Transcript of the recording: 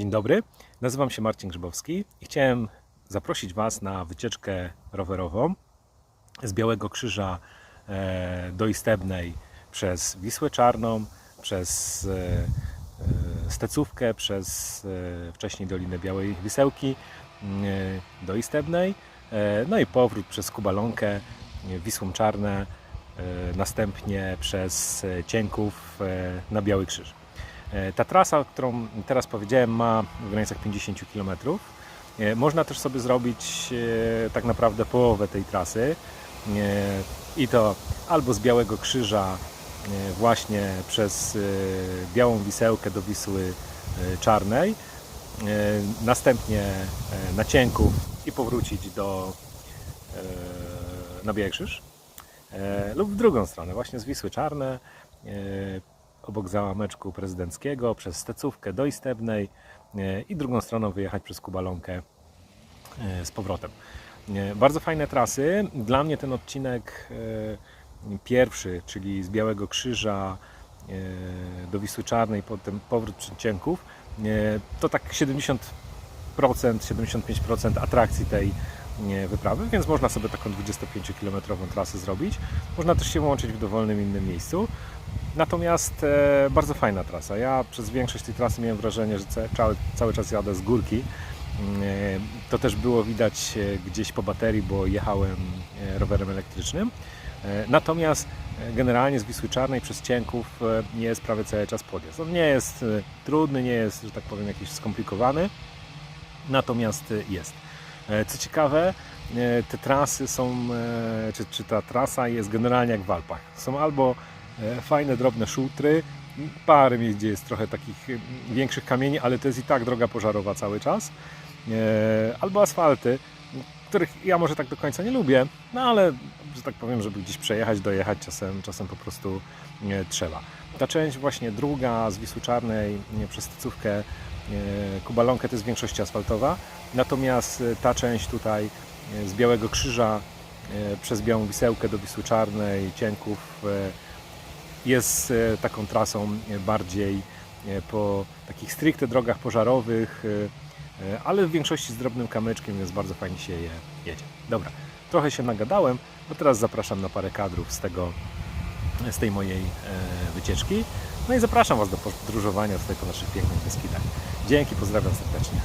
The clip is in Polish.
Dzień dobry, nazywam się Marcin Grzybowski i chciałem zaprosić Was na wycieczkę rowerową z Białego Krzyża e, do Istebnej przez Wisłę Czarną, przez e, e, Stecówkę, przez wcześniej Dolinę Białej Wisełki m, e, do Istebnej, no i powrót przez Kubalonkę, Wisłą Czarne, następnie przez Cienków na Biały Krzyż. E, Ta trasa, którą teraz powiedziałem, ma w granicach 50 km. E, Można też sobie zrobić e, tak naprawdę połowę tej trasy. I to albo z Białego Krzyża właśnie przez Białą Wisełkę do Wisły Czarnej, następnie na Cienków i powrócić do na Biały Krzyż lub w drugą stronę, właśnie z Wisły Czarne obok załameczku prezydenckiego, przez Stecówkę do Istebnej e, i drugą stroną wyjechać przez Kubalonkę e, z powrotem. E, Bardzo fajne trasy. Dla mnie ten odcinek pierwszy, czyli z Białego Krzyża do Wisły Czarnej, potem powrót przed Cienków, e, to tak 70%, 75% atrakcji tej wyprawy, więc można sobie taką 25-kilometrową trasę zrobić. Można też się łączyć w dowolnym innym miejscu. Natomiast e, bardzo fajna trasa. Ja przez większość tej trasy miałem wrażenie, że ca- cały, cały czas jadę z górki. Mm, e, To też było widać e, gdzieś po baterii, bo jechałem e, rowerem elektrycznym. Natomiast generalnie z Wisły Czarnej przez Cienków e, jest prawie cały czas podjazd. On nie jest trudny, nie jest, że tak powiem, jakiś skomplikowany, natomiast jest. E, Co ciekawe, e, te trasy są, e, czy, czy ta trasa jest generalnie jak w Alpach. Są albo fajne, drobne szutry, parę miejsc, gdzie jest trochę takich większych kamieni, ale to jest i tak droga pożarowa cały czas, albo asfalty, których ja może tak do końca nie lubię, no ale, że tak powiem, żeby gdzieś przejechać, dojechać, czasem, czasem po prostu trzeba. Ta część właśnie druga z Wisły Czarnej przez Stacówkę e, Kubalonkę to jest w większości asfaltowa, natomiast e, ta część tutaj e, z Białego Krzyża przez Białą Wisełkę do Wisły Czarnej, Cienków jest taką trasą bardziej po takich stricte drogach pożarowych, ale w większości z drobnym kamyczkiem, więc bardzo fajnie się je jedzie. Dobra, trochę się nagadałem, bo teraz zapraszam na parę kadrów z tego, z tej mojej wycieczki. No i zapraszam Was do podróżowania tutaj po naszych pięknych Beskidach. Dzięki, pozdrawiam serdecznie.